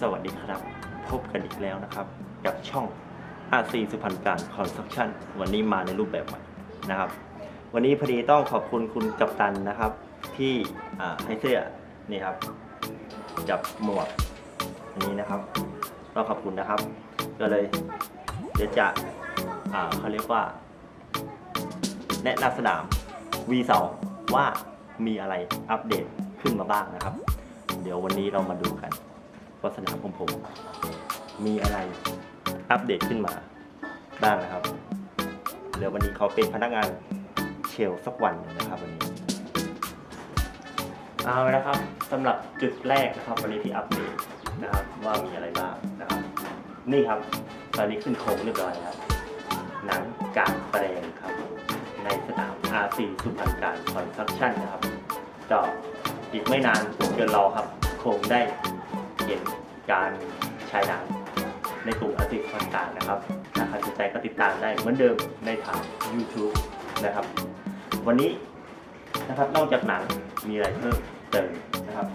สวัสดีครับ พบกันอีกแล้วนะครับ กับช่อง RC สุพรรณการคอนสตรักชั่นวันนี้มาในรูปแบบใหม่นะครับ วันนี้พอดีต้องขอบคุณคุณกัปตันนะครับ ที่อาให้เสื้อนี่ครับกับหมวกอันนี้นะครับต้องขอบคุณนะครับ ก็เลยเดี๋ยวจะอาเขาเรียกว่า แนะนำสนาม V2 ว่ามีอะไรอัปเดตขึ้นมาบ้างนะครับ เดี๋ยววันนี้เรามาดูกัน ว่าสนามของผม มีอะไรอัปเดตขึ้นมาบ้างนะครับ เดี๋ยววันนี้เขาเป็นพนักงานเชลสักวันหนึ่งนะครับวันนี้เอาละครับสำหรับจุดแรกนะครับวันนี้ที่อัปเดตนะครับว่ามีอะไรบ้างนะครับ นี่ครับตอนนี้ขึ้นโครงเรียบร้อยแล้วหนังกางแปลงครับ ในสนาม R4 สุพรรณการคอนสตรักชั่นนะครับก็อีกไม่นานเกินรอครับ คงได้เห็น การฉายหนังในกลุ่ม R4 สุพรรณการนะครับถ้าใครสนใจก็ติดตามได้เหมือนเดิมในทาง YouTube นะครับ วันนี้นะครับนอกจากหนังมีอะไรเพิ่มเติมนะครับ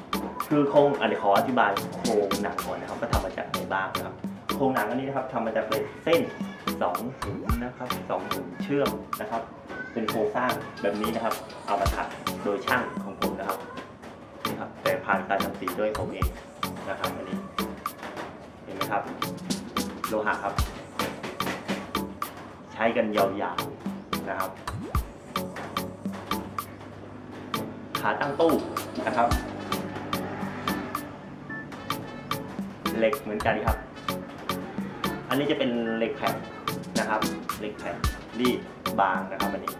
คือโครงอันนี้ขออธิบายโครงหนังก่อนนะครับก็ทำมาจากอะไรบ้างนะครับ โครงหนังอันนี้นะครับทำมาจากเหล็กเส้นสองหุ่นนะครับสองหุ่นเชื่อมนะครับ เป็นโครงสร้างแบบนี้นะครับ เอามาถักโดยช่างของผมนะครับนี่ครับแต่ผ่านการทำสีด้วยผมเอง นะครับอันนี้เห็นไหมครับ โลหะครับ ใช้กันยาวๆนะครับ ขาตั้งตู้นะครับเหล็กเหมือนกันครับ อันนี้จะเป็นเหล็กแผ่นนะครับเหล็กแผ่นรีดบางนะครับอันนี้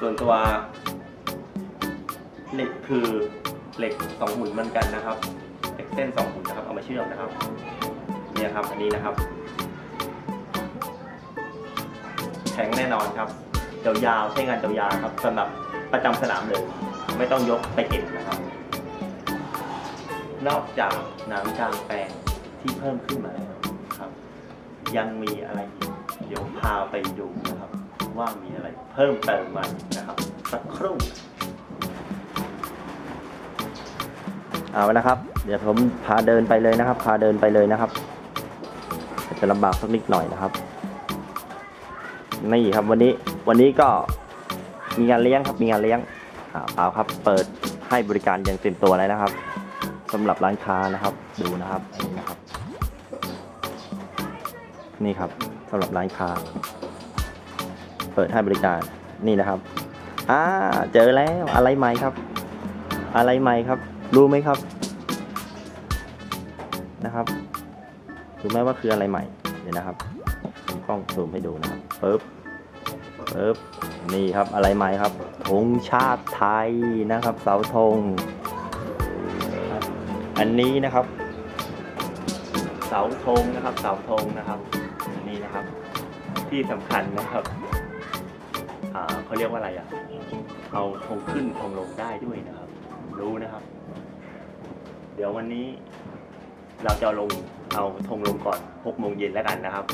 ส่วนตัวเหล็กคือ เหล็กสองหุ่นเหมือนกันนะครับเหล็กเส้นสองหุ่นนะครับ เอามาเชื่อมนะครับ เนี่ยครับอันนี้นะครับ แข็งแน่นอนครับยาวๆใช้งานยาวๆครับสำหรับประจำสนามเลย ไม่ต้องยกไปเก็บนะครับ นอกจากหน้ำจางแปลงที่เพิ่มขึ้นมาแล้วครับ ยังมีอะไรอีกเดี๋ยวพาไปดูนะครับ ว่ามีอะไรเพิ่มเติมมานะครับสักครู่ เอาละครับ เดี๋ยวผมพาเดินไปเลยนะครับ พาเดินไปเลยนะครับจะลำบากสักนิดหน่อยนะครับนี่ครับวันนี้วันนี้ก็มีงานเลี้ยงครับมีงานเลี้ยงเปล่าครับเปิดให้บริการอย่างเต็มตัวเลยนะครับสำหรับร้านค้านะครับดูนะครับนนี้นะครับ นี่ครับสำหรับร้านค้า เปิดให้บริการนี่นะครับอ่าเจอแล้วอะไรใหม่ครับ อะไรใหม่ครับ รู้ไหมครับนะครับรู้ไหมว่าคืออะไรใหม่เดี๋ยวนะครับกล้องซูมให้ดูนะครับปึ๊บปึ๊บนี่ครับอะไรใหม่ครับธงชาติไทยนะครับ เสาธงอันนี้นะครับ เสาธงนะครับ เสาธงนะครับอันนี้นะครับ ที่สำคัญนะครับเขาเรียกว่าอะไรอะเอาธงขึ้นธงลงได้ด้วยนะครับ รู้นะครับ เดี๋ยววันนี้เราจะลงเอาธงลงก่อน6โมงเย็นแล้วกันนะครับ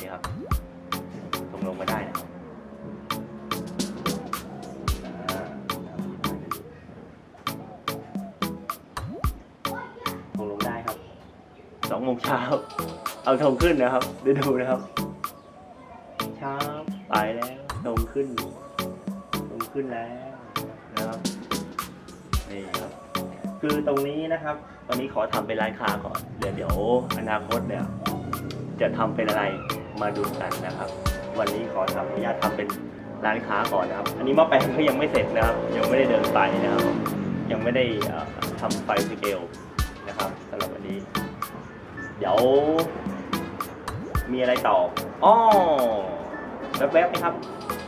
นี่ครับธงลงมาได้นะครับธงลงได้ครับสองโมงเช้าเอาธงขึ้นนะครับดี๋ยวดูนะครับเช้าไปแล้วธงขึ้นธงขึ้นแล้วนะครับนี่ครับ คือตรงนี้นะครับ ตอนนี้ขอทำเป็นร้านค้าก่อนเดี๋ยวเดี๋ยวอนาคตเนี่ยจะทำเป็นอะไรมาดูกันนะครับ วันนี้ขอทำอนุญาตทำเป็นร้านค้าก่อนนะครับ อันนี้ม้อแปลงก็ยังไม่เสร็จนะครับ ยังไม่ได้เดินไปนะครับ ยังไม่ได้เอ่อทำไฟสเกลนะครับสำหรับวันนี้ เดี๋ยว มีอะไรต่ออ้อแวบๆไหมครับ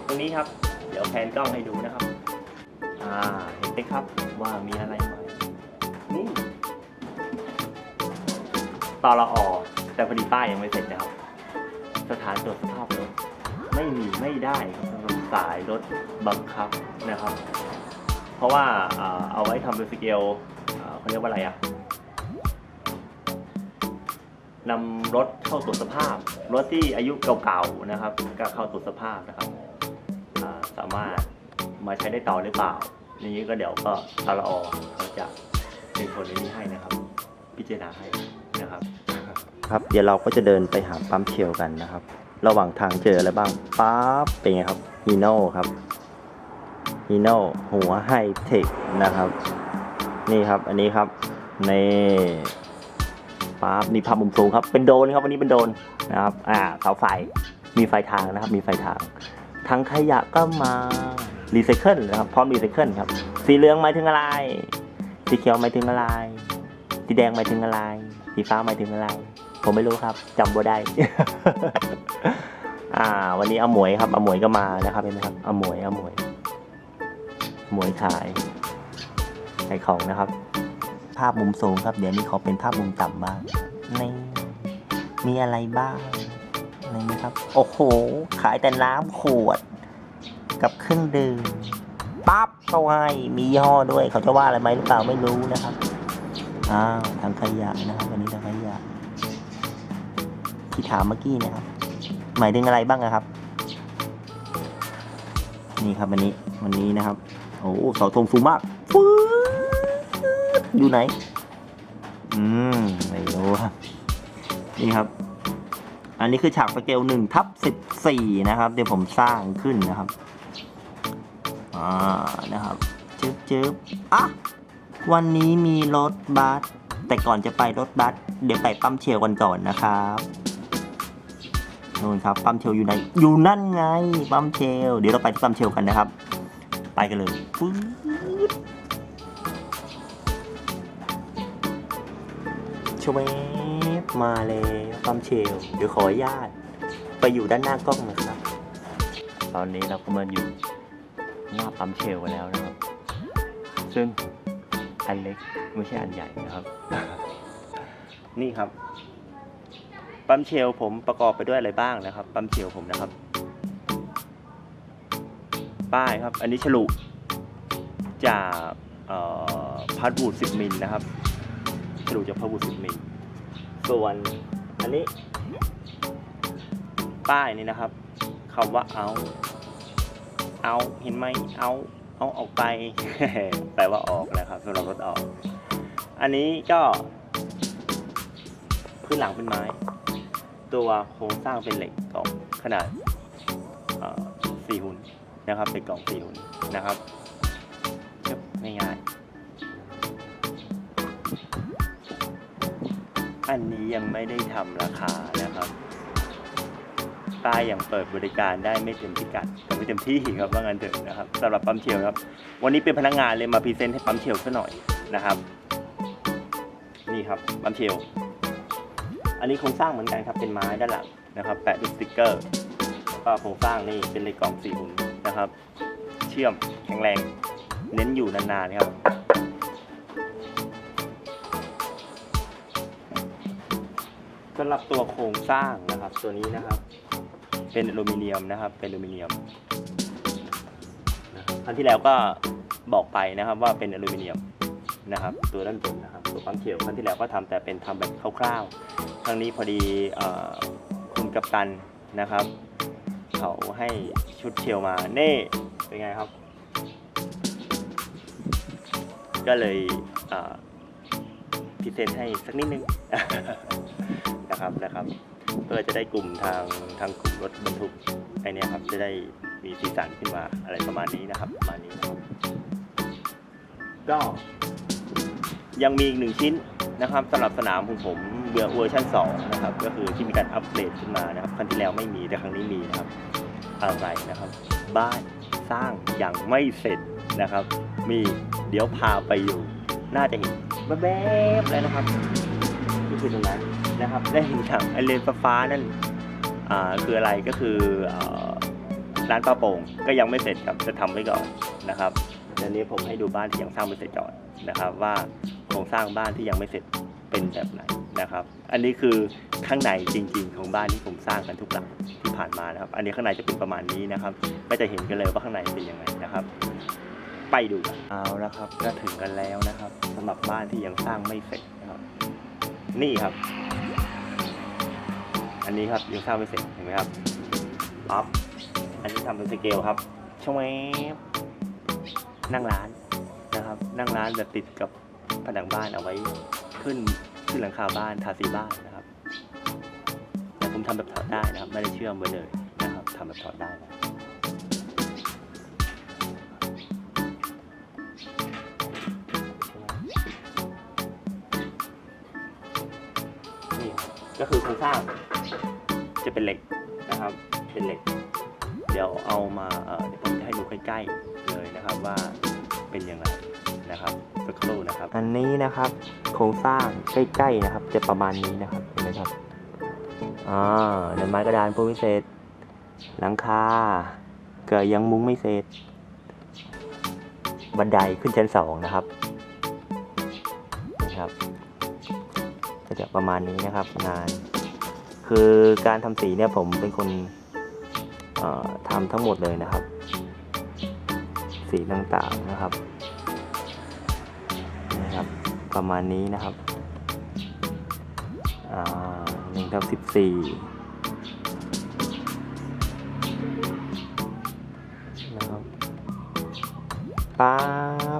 ตรงนี้ครับ เดี๋ยวแพนกล้องให้ดูนะครับ อ่า เห็นไหมครับว่ามีอะไร ตอละอแต่พอดีป้ายยังไม่เสร็จนะครับ สถานตรวจสภาพรถไม่มีไม่ได้ครับสำหรับสายรถบังคับนะครับ เพราะว่าเอาไว้ทำเป็นสเกลเขาเรียกว่าอะไรอะนำรถเข้าตรวจสภาพ รถที่อายุเก่าๆนะครับก็เข้าตรวจสภาพนะครับาสามารถมาใช้ได้ต่อหรือเปล่านี้ก็เดี๋ยวก็ทารอเขาจะเป็นคนนี้ให้นะครับ พิจารณาให้ นะครับ ครับ เดี๋ยวเราก็จะเดินไปหาปั๊มเชลกันนะครับ ระหว่างทางเจออะไรบ้างปั๊บเป็นไงครับฮีโน่ครับฮีโน่หัวไฮเทคนะครับ นี่ครับอันนี้ครับในปั๊บนี่ภาพมุมสูงครับ เป็นโดนครับวันนี้เป็นโดนนะครับ อ่าเสาไฟมีไฟทางนะครับ มีไฟทางทั้งขยะก็มารีไซเคิลนะครับ พร้อมรีไซเคิลครับ สีเหลืองหมายถึงอะไร สีเขียวหมายถึงอะไร สีแดงหมายถึงอะไร สีฟ้าหมายถึงอะไร ผมไม่รู้ครับจำบ่ได้ อ่า วันนี้เอาหมวยครับเอาหมวยก็มานะครับเห็นไหมครับเอาหมวยเอาหมวยหมวยขายขายของนะครับ ภาพมุมสูงครับ เดี๋ยวนี้เขาเป็นภาพมุมต่ำบ้างนี่มีอะไรบ้างนี่ครับ โอ้โห ขายแต่น้ำขวด กับเครื่องดื่มปั๊บเข้าให้มียี่ห้อด้วย เขาจะว่าอะไรไหมหรือเปล่าไม่รู้นะครับ อ้าวทางขยะนะครับวันนี้ทางขยะที่ถามเมื่อกี้เนะครับหมายถึงอะไรบ้างอะครับ นี่ครับวันนี้วันนี้นะครับ โอ้เสาธงสูงมากฟื้ดอยู่ไหน อืมไม่รู้ครับนี่ครับ อันนี้คือฉากสเกลหนึ่งทับสิบสี่นะครับ เดี๋ยวผมสร้างขึ้นนะครับ อ่านะครับจึ๊บจึ๊บอะ วันนี้มีรถบัส แต่ก่อนจะไปรถบัส เดี๋ยวไปปั๊มเชลกันก่อนนะครับนู่นครับปั๊มเชลอยู่ไหน อยู่นั่นไงปั๊มเชล เดี๋ยวเราไปที่ปั๊มเชลกันนะครับ ไปกันเลยปึ๊ชเวฟมาเลยปั๊มเชล เดี๋ยวขออนุญาต ไปอยู่ด้านหน้ากล้องนะครับ ตอนนี้เราก็มาอยู่หน้าปั๊มเชลกันแล้วนะครับ ซึ่ง อันเล็กไม่ใช่อันใหญ่นะครับ นี่ครับ ปั๊มเชลผมประกอบไปด้วยอะไรบ้างนะครับ ปั๊มเชลผมนะครับ ป้ายครับ อันนี้ฉลุจากพัดบูด10 มิลนะครับฉลุจากพัดบูด10 มิล ส่วนอันนี้ ป้ายนี่นะครับคำว่าเอา เอาเห็นไหมเอา เอาออกไป แปลว่าออกนะครับสำหรับรถออก อันนี้ก็พื้นหลังเป็นไม้ ตัวโครงสร้างเป็นเหล็กกล่องขนาดสี่หุ่นนะครับ เป็นกล่องสี่หุ่นนะครับเรียบง่ายๆอันนี้ยังไม่ได้ทำราคานะครับ ป้ายยังเปิดบริการได้ไม่เต็มพิกัดไม่เต็มที่ครับว่างั้นเถอะนะครับสำหรับปั๊มเชลครับ วันนี้เป็นพนักงานเลยมาพรีเซนต์ให้ปั๊มเชลซะหน่อยนะครับ นี่ครับปั๊มเชลอันนี้โครงสร้างเหมือนกันครับเป็นไม้ด้านหลังนะครับ แปะด้วยสติกเกอร์แล้วก็โครงสร้างนี่เป็นเหล็กกล่องสี่หุ่นนะครับ เชื่อมแข็งแรง เน้นอยู่นานๆครับสำหรับตัวโครงสร้างนะครับตัวนี้นะครับ เป็นอลูมิเนียมนะครับ เป็นอลูมิเนียมครั้งที่แล้วก็บอกไปนะครับว่าเป็นอลูมิเนียมนะครับ ตัวด้านบนนะครับตัวปั๊มเขียวครั้งที่แล้วก็ทำแต่เป็นทำแบบคร่าวๆครั้งนี้พอดีอคุณกัปตันนะครับเขาให้ชุดเชียวมาเน่เป็นไงครับ ก็เลยพิเศษให้สักนิดนึงนะครับนะครับ เพื่อจะได้กลุ่มทางทางกลุ่มรถบรรทุกไอเนี้ยครับจะได้มีสีสันขึ้นมาอะไรประมาณนี้นะครับประมาณนี้นะครับก็ยังมีอีกหนึ่งชิ้นนะครับสำหรับสนามของผมเบื่อเวอร์ชัน2นะครับก็คือที่มีการอัปเดตขึ้นมานะครับครั้งที่แล้วไม่มีแต่ครั้งนี้มีนะครับอะไรนะครับ บ้านสร้างยังไม่เสร็จนะครับ มีเดี๋ยวพาไปอยู่ น่าจะเห็นแวบๆเลยนะครับก็คือตรงนั้น นะครับได้เห็นอย่างไอเลนฟ้าๆนั่นคืออะไรก็คืออร้านป้าโป่งก็ยังไม่เสร็จครับจะทำไว้ก่อนนะครับเดี๋ยวนี้ผมให้ดูบ้านที่ยังสร้างไม่เสร็จก่อนนะครับ ว่าโครงสร้างบ้านที่ยังไม่เสร็จเป็นแบบไหนนะครับ อันนี้คือข้างในจริง ๆ ของบ้านที่ผมสร้างกันทุกหลังที่ผ่านมานะครับ อันนี้ข้างในจะเป็นประมาณนี้นะครับก็จะเห็นกันเลยว่าข้างในเป็นยังไงนะครับ ไปดูกันเอาละครับ ก็ถึงกันแล้วนะครับสำหรับบ้านที่ยังสร้างไม่เสร็จนะครับ นี่ครับ อันนี้ครับยังสร้างไม่เสร็จเห็นไหมครับปั๊บอันนี้ทำเป็นสเกลครับช่วบนั่งร้านนะครับ นั่งร้านแบบติดกับผนังบ้านเอาไว้ขึ้นขึ้นหลังคาบ้านทาสีบ้านนะครับแต่ผมทำแบบถอดได้นะครับ ไม่ได้เชื่อมไว้เลยนะครับทำแบบถอดได้นะนี่ ก็คือโครงสร้างจะเป็นเหล็กนะครับ เป็นเหล็ก เดี๋ยวเอามาเดี๋ยวผมจะให้ดูใกล้ๆเลยนะครับว่าเป็นยังไงนะครับสักครู่นะครับ อันนี้นะครับโครงสร้างใกล้ๆนะครับ จะประมาณนี้นะครับเห็นไหมครับอ่าเดินไม้กระดานปูไม่เสร็จหลังคาเกิดยังมุ้งไม่เสร็จ บันไดขึ้นชั้นสองนะครับนะครับ จะประมาณนี้นะครับ งาน คือการทำสีเนี่ยผมเป็นคนทำทั้งหมดเลยนะครับ สีต่างๆนะครับนะครับ ประมาณนี้นะครับหนึ่งทับสิบสี่นะครับป๊า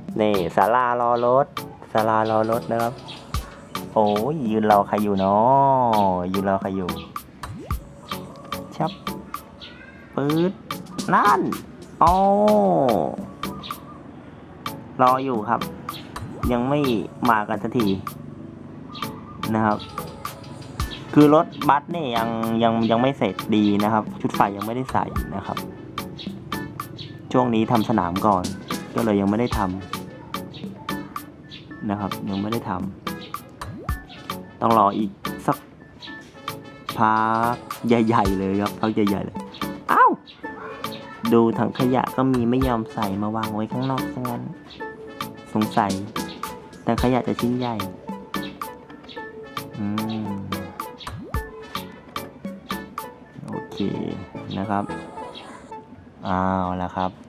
บนี่ศาลารอรถศาลารอรถนะครับ โอ้ยยืนรอใครอยู่เนาะยืนรอใครอยู่ชับปืดนั่นโอ้รออยู่ครับ ยังไม่มากันสักทีนะครับ คือรถบัสเนี่ยยังยังยังไม่เสร็จดีนะครับ ชุดไฟยังไม่ได้ใส่นะครับ ช่วงนี้ทำสนามก่อน ก็เลยยังไม่ได้ทำนะครับ ยังไม่ได้ทำ ต้องรออีกสักพักใหญ่ๆเลยครับพักใหญ่ๆเลยอ้าวดูถังขยะก็มีไม่ยอมใส่มาวางไว้ข้างนอกซะงั้น สงสัยถังขยะจะชิ้นใหญ่อืมโอเคนะครับ อ้าวแล้วครับ